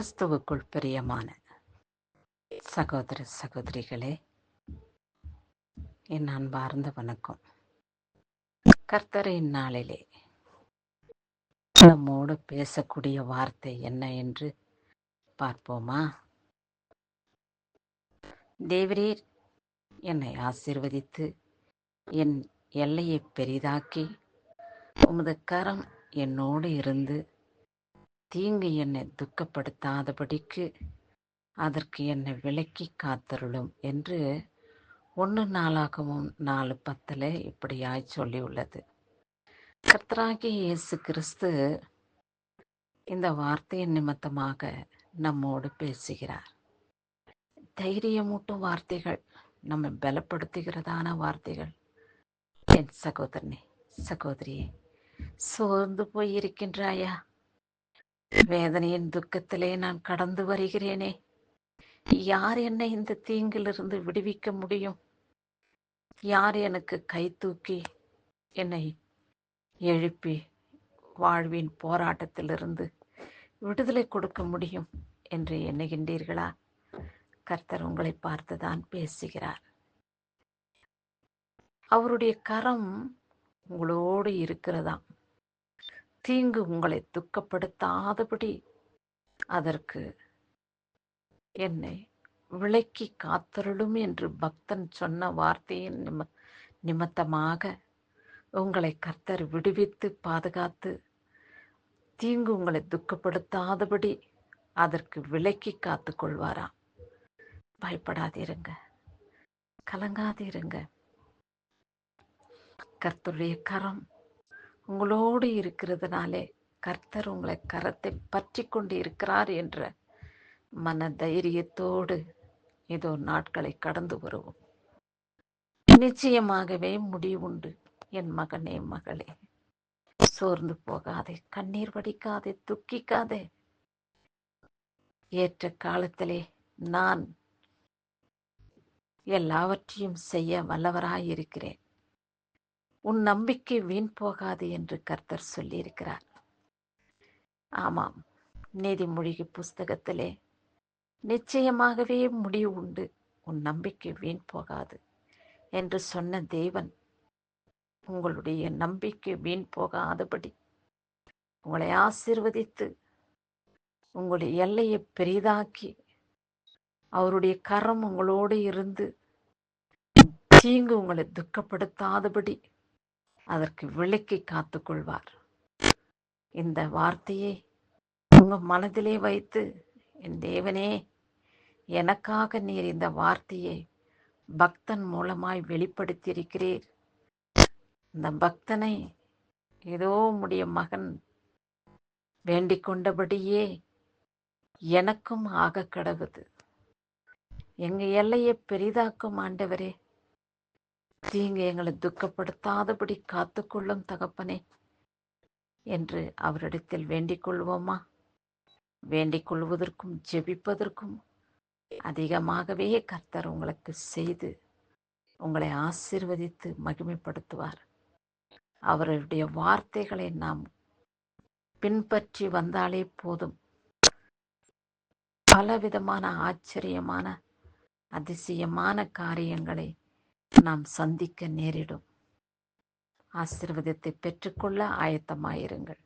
கிறிஸ்துவுக்குள் பிரியமான சகோதர சகோதரிகளே என் அன்பார்ந்த வணக்கம். கர்த்தரின் நாளிலே நம்மோடு பேசக்கூடிய வார்த்தை என்ன என்று பார்ப்போமா? தேவரீர் என்னை ஆசிர்வதித்து என் எல்லையை பெரிதாக்கி உமது கரம் என்னோடு இருந்து தீங்கு என்னை துக்கப்படுத்தாதபடிக்கு அதற்கு என்னை விலக்கி காத்தருளும் என்று ஒன்று நாளாகவும் நாலு பத்தில் இப்படியாய் சொல்லியுள்ளது. கர்த்தராகி இயேசு கிறிஸ்து இந்த வார்த்தையின் நிமித்தமாக நம்மோடு பேசுகிறார். தைரியமூட்டும் வார்த்தைகள் நம்மை பலப்படுத்துகிறதான வார்த்தைகள். என் சகோதரனே சகோதரியே சோர்ந்து போயிருக்கின்றாயா? வேதனையின் துக்கத்திலே நான் கடந்து வருகிறேனே. யார் என்னை இந்த தீங்கிலிருந்து விடுவிக்க முடியும்? யார் எனக்கு கை தூக்கி என்னை எழுப்பி வாழ்வின் போராட்டத்திலிருந்து விடுதலை கொடுக்க முடியும் என்று எண்ணுகின்றீர்களா? கர்த்தர் உங்களை பார்த்துதான் பேசுகிறார். அவருடைய கரம் உங்களோடு இருக்கிறதாம். தீங்கு உங்களை துக்கப்படுத்தாதபடி அதற்கு என்னை விளக்கி காத்தருளும் என்று பக்தன் சொன்ன வார்த்தையின் நிம நிமித்தமாக உங்களை கர்த்தர் விடுவித்து பாதுகாத்து தீங்கு உங்களை துக்கப்படுத்தாதபடி அதற்கு விலக்கி காத்து கொள்வாராம். பயப்படாதிருங்க. கலங்காதிருங்க. கர்த்தருடைய கரம் உங்களோடு இருக்கிறதுனாலே கர்த்தர் உங்களை கரத்தை பற்றி கொண்டு இருக்கிறார் என்ற மன தைரியத்தோடு இதோ நாட்களை கடந்து வருவோம். நிச்சயமாகவே முடிவுண்டு. என் மகனே மகளே சோர்ந்து போகாதே கண்ணீர் வடிக்காதே துக்கிக்காதே. ஏற்ற காலத்திலே நான் எல்லாவற்றையும் செய்ய வல்லவராயிருக்கிறேன். உன் நம்பிக்கை வீண் போகாது என்று கர்த்தர் சொல்லியிருக்கிறார். ஆமாம் நீதிமொழிகை புஸ்தகத்திலே நிச்சயமாகவே முடிவு உண்டு. உன் நம்பிக்கை வீண் போகாது என்று சொன்ன தேவன் உங்களுடைய நம்பிக்கை வீண் போகாதபடி உங்களை ஆசிர்வதித்து உங்களுடைய எல்லையை பெரிதாக்கி அவருடைய கரம் உங்களோடு இருந்து தீங்கு உங்களை துக்கப்படுத்தாதபடி அதற்கு விளக்கி காத்துக்கொள்வார். இந்த வார்த்தையை உங்கள் மனதிலே வைத்து என் தேவனே எனக்காக நீர் இந்த வார்த்தையை பக்தன் மூலமாய் வெளிப்படுத்தியிருக்கிறீர். இந்த பக்தனை ஏதோ உடைய மகன் வேண்டிக் கொண்டபடியே எனக்கும் ஆக கடவுது. எங்கள் எல்லையை பெரிதாக்கும் ஆண்டவரே தீங்கு எங்களை துக்கப்படுத்தாதபடி காத்துக்கொள்ளும் தகப்பனே என்று அவரிடத்தில் வேண்டிக் கொள்வோமா? வேண்டிக் கொள்வதற்கும் ஜெபிப்பதற்கும் அதிகமாகவே கர்த்தர் உங்களுக்கு செய்து உங்களை ஆசிர்வதித்து மகிமைப்படுத்துவார். அவருடைய வார்த்தைகளை நாம் பின்பற்றி வந்தாலே போதும். பலவிதமான ஆச்சரியமான அதிசயமான காரியங்களை நாம் சந்திக்க நேரிடும். ஆசிர்வதத்தை பெற்றுக்கொள்ள ஆயத்தமாயிருங்கள்.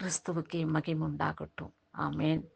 கிறிஸ்துவுக்கே மகிமுண்டாகட்டும் ஆமேன்.